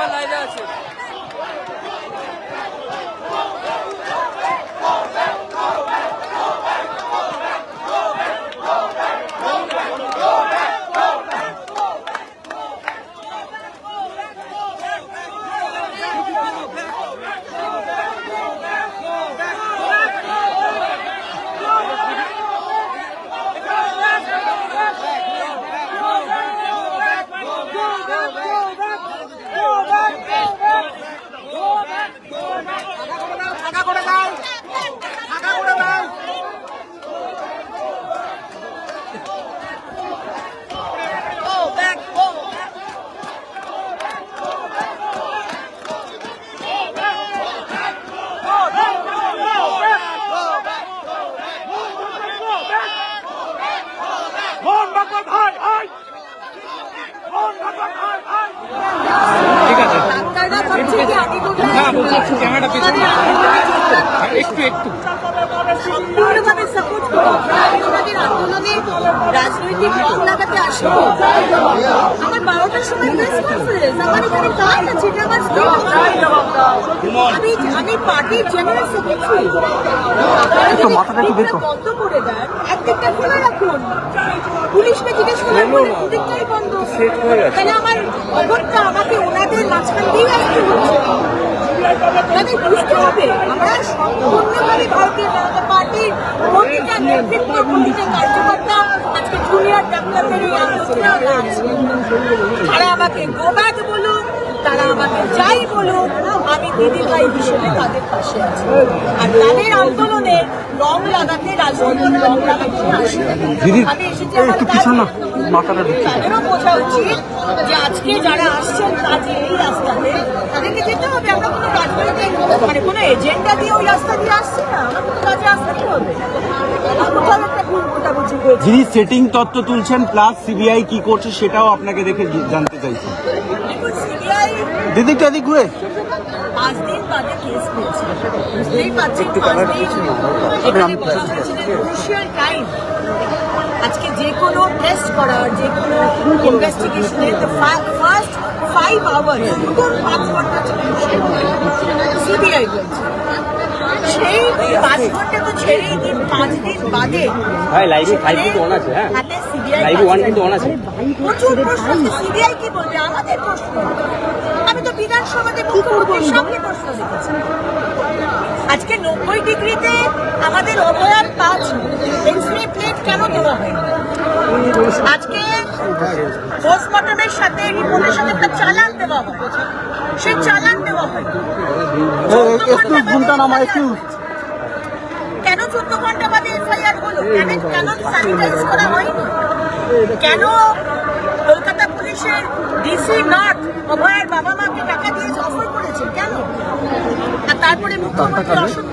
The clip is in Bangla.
আমার লাইনে ক্যামেরাটা একটু একটু। সম্পূর্ণভাবে সাপোর্ট করি প্রায় আন্দোলনে রাজনৈতিক রং লাগাতে আসব আমার বারোটার সময় প্রেস কনফারেন্স আমার এখানে কাজ আছে এটা আমার আমি আমি পার্টির জেনারেল সেক্রেটারি মাথাটা একটু বন্ধ করে। দেন একদিকটা খোলা রাখুন পুলিশকে জিজ্ঞেস করার পরে বন্ধ তাহলে আমার আমাকে ওনাদের মাঝখান দিয়ে আসতে হচ্ছে তাদের বুঝতে হবে। আমরা সম্পূর্ণভাবে ভারতীয় কার্যকর্তা জুনিয়র আমাকে গোবাদ বলুন তারা আমাকে যাই বলুন আমি দিদি ভাই হিসেবে তাদের পাশে আছি। আর তাদের আন্দোলনে লাগাতে রাজনৈতিক লাগাতে আমি তাদেরও বোঝা উচিত যে আজকে যারা আসছেন কাজে এই রাস্তাতে তাদেরকে যেতে হবে। আমরা কোনো রাজনৈতিক মানে কোনো এজেন্ডা দিয়ে ওই রাস্তা দিয়ে আসছি না। আমরা কোনো কাজে হবে। যিনি সেটিং তত্ত্ব তুলছেন প্লাস সিবিআই কি করছে সেটাও আপনাকে দেখে জানতে চাইছি। দিদি একটু ঘুরে। পাঁচ দিন বাদে কেস পেয়েছে বুঝতেই পারছেন পাঁচ দিন এখানে বলা ক্রুশিয়াল টাইম আজকে যে কোনো টেস্ট করার যে কোনো ইনভেস্টিগেশনের ফার্স্ট ফাইভ আওয়ার্স নতুন পাঁচ ঘণ্টা সিবিআই বলছে। সেই পাঁচ ঘণ্টা তো ছেড়েই দিন পাঁচ দিন বাদে। ভাই লাইভে ফাইভ কিন্তু অন আছে হ্যাঁ। লাইভে ওয়ান কিন্তু অন আছে। প্রচুর প্রশ্ন সিবিআই কি বলবে? আমাদের প্রশ্ন। বিধানসভাতে মুখ্যমন্ত্রীর সামনে প্রশ্ন রেখেছি আজকে নব্বই ডিগ্রিতে আমাদের অভয়ার পাঁচ এক্সরে প্লেট কেন দেওয়া হয় আজকে পোস্টমর্টমের সাথে রিপোর্টের সাথে একটা চালান দেওয়া হয় সেই চালান দেওয়া হয় একটু ঘুমটা নামা একটু। কেন চোদ্দ ঘণ্টা বাদে এফআইআর হলো? কেন কেন স্যানিটাইজ করা হয়নি? কেন পুলিশের ডিসি নর্থ অভয়ের বাবা মাকে টাকা দিয়ে অফার করেছে। কেন? আর তারপরে মুখ্যমন্ত্রী অসত্য